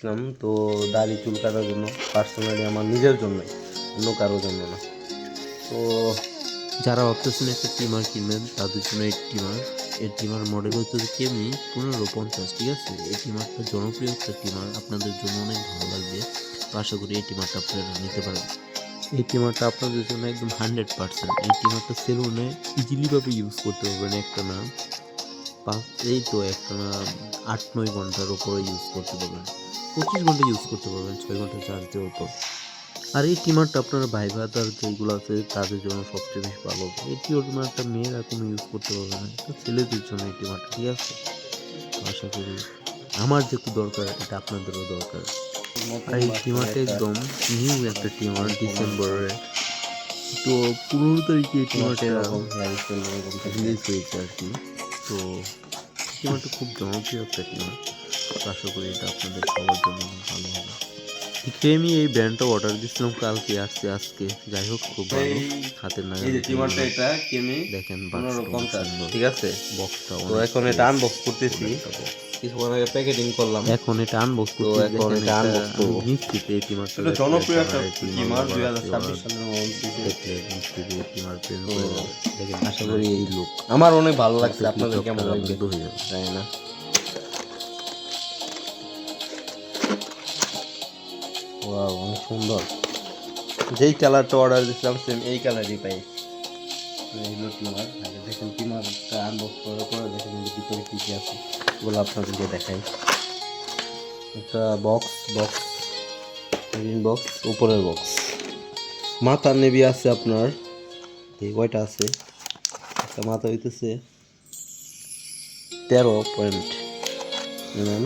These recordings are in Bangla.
কিনলাম তো দাড়ি চুল কাটার জন্য পার্সোনালি আমার নিজের জন্য অন্য কারোর জন্য না। তো যারা ভাবতেছেন একটা টিমার কিনবেন, তাদের জন্য এই টিমার এই টিমার মডেল হচ্ছে কেমি পনেরো পঞ্চাশ, ঠিক আছে? এই টিমারটা জনপ্রিয় একটা টিমার, আপনাদের জন্য অনেক ভালো লাগবে। তো আশা করি এই টিমারটা আপনারা নিতে পারেন। এই টিমারটা আপনাদের জন্য একদম হান্ড্রেড পার্সেন্ট। এই টিমারটা সেলুনে ইজিলিভাবে ইউজ করতে পারবেন একটা না, পাঁচ, এই তো একটা না, আট, নয় ঘণ্টার ওপরে ইউজ করতে পারবেন। পঁচিশ ঘণ্টা ইউজ করতে পারবেন ছয় ঘণ্টা চার্জ দেওয়ার পর আর এই টিমারটা আপনার ভাই ভাতার যেগুলো আছে তাদের জন্য সবচেয়ে বেশি ভালো। এই টিমারটা মেয়েরা কোনো ইউজ করতে পারবে না এটা ছেলেদের জন্য এই টিমারটা ঠিক আছে? তো আশা করি আমার যেটুকু দরকার এটা আপনাদেরও দরকার। আর এই টিমারটা একদম নিউ একটা টিমার ডিসেম্বরের তো পনেরো তারিখে এই টিমারটা রিলিজ হয়েছে আর কি। তো টিমারটা খুব জনপ্রিয় একটা টিমার আশা করি এটা আপনাদের সবার জন্য ভালো হবে। ঠিক আমি এই ব্র্যান্ডটা অর্ডার দিয়েছিলাম কালকে আসছে আজকে। যাই হোক খুব ভালো। হাতের এই যে টিমারটা এটা কেমি দেখেন পঞ্চাশ ঠিক আছে? বক্সটা তো এখন এটা আনবক্স করতেছি। কিছুক্ষণ আগে প্যাকেটিং করলাম। এখন এটা আনবক্স তো এখন এটা unbox করব। নিশ্চিত এই টিমারটা এটা জনপ্রিয় একটা টিমার দুই টিমার হাজার ছাব্বিশ সালের মধ্যে দেখলে নিশ্চিত এই টিমার প্রেম করে দেখেন আশা করি এই লোক আমার অনেক ভালো লাগছে। আপনাদের কেমন লাগবে? জানি না। ওয়াও অনেক সুন্দর। যেই কালারটা অর্ডার দিয়েছিলাম সেম এই কালারই পাই। এই হলো টিমার আগে দেখেন টিমারটা আনবক্স করার পরে দেখেন ভিতরে কী কী আছে। ওগুলো আপনাদেরকে দেখাই। একটা বক্স বক্স গ্রিন বক্স উপরের বক্স মাথার নেবি আছে আপনার। এই কয়টা আছে? একটা মাথা হইতেছে তেরো পয়েন্ট এমএম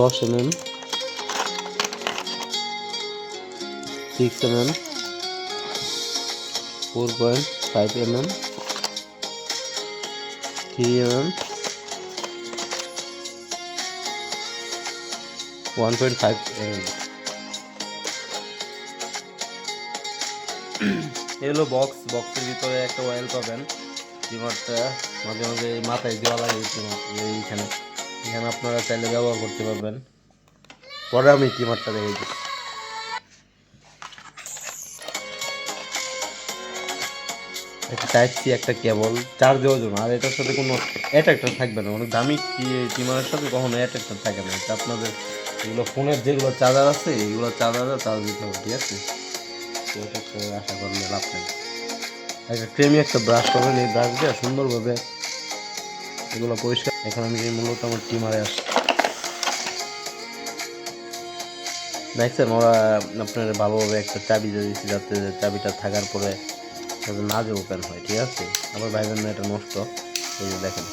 দশ MM six mm four point five mm three mm one point five mm এগুলো বক্স বক্সের ভিতরে একটা অয়েল পাবেন। টিমারটা মাঝে মাঝে মাথায় দেওয়া লাগে এইখানে। এখানে আপনারা চাইলে ব্যবহার করতে পারবেন। পরে আমি টিমারটা দেখে একটা টাইপ সি একটা কেবল চার্জ দেওয়ার জন্য আর এটার সাথে কোনো অ্যাট্রাক্টর থাকবে না। অনেক দামি টিমারের সাথে কখনো অ্যাট্রাক্টর থাকে না। এটা আপনাদের এগুলো ফোনের যেগুলো চার্জার আছে, এগুলো চার্জারে চার্জ দিতে হবে, ঠিক আছে? তো এটা আশা করলে লাভ নেই। একটা ক্রেমি একটা ব্রাশ করবেন এই ব্রাশ দিয়ে সুন্দরভাবে এগুলো পরিষ্কার। এখন আমি মূলত আমার টিমারে আসছি। দেখছেন, ওরা আপনার ভালোভাবে একটা চাবি দিয়ে দিচ্ছে যাতে চাবিটা থাকার পরে না যে ওপেন হয় ঠিক আছে? আমার ভাই জন্য এটা নষ্ট এই যে দেখেন।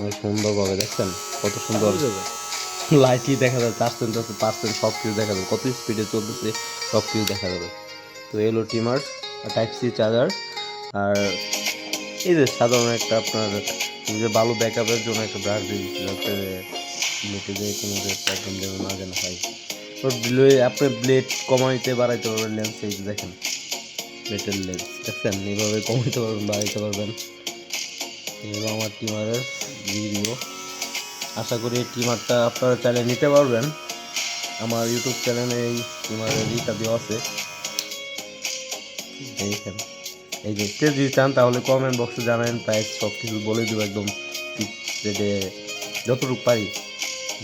অনেক সুন্দরভাবে দেখছেন? কত সুন্দর লাইটই দেখা যাবে পার্সেন্ট আছে পার্সেন্ট সব কিছু দেখা যাবে। কত স্পিডে চলতেছে সব কিছু দেখা যাবে। তো এলো টিমার টাইপ সি চার্জার। আর এই যে সাধারণ একটা আপনার যে ভালো ব্যাকআপের জন্য একটা ব্রাশ দিয়ে দিচ্ছি যাতে ব্লেটে যে কোনো প্রবলেম যেন না যেন হয়। তো আপনি ব্লেড কমাইতে বাড়াইতে পারবেন লেন্স এই যে দেখেন। ব্লেডের লেন্স দেখছেন এইভাবে কমাইতে পারবেন, বাড়াইতে পারবেন। এগুলো আমার টিমারের ভিডিও। আশা করি এই টিমারটা আপনারা চাইলে নিতে পারবেন। আমার ইউটিউব চ্যানেলে এই টিমারের ইটা দেওয়া আছে। দেখেন। এই যে যদি চান, তাহলে কমেন্ট বক্সে জানাবেন প্রাইস সব কিছু বলে দেবো একদম রেটে যতটুকু পারি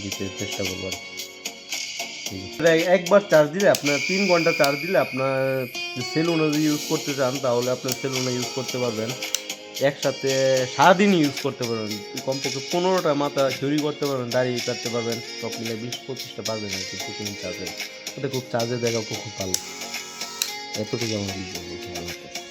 দিতে চেষ্টা করব একবার চার্জ দিলে আপনার, তিন ঘণ্টা চার্জ দিলে আপনার সেলুনে যদি ইউজ করতে চান, তাহলে আপনার সেলুনে ইউজ করতে পারবেন। একসাথে সারাদিন ইউজ করতে পারবেন। কমপক্ষে পনেরোটা মাথা চুরি করতে পারবেন দাঁড়িয়ে কাটতে পারবেন সব মিলে বিশ পঁচিশটা পারবেন আর কি টুকুনি চার্জে ওটা খুব চার্জের দেখা খুব ভালো। এতটুকু আমার।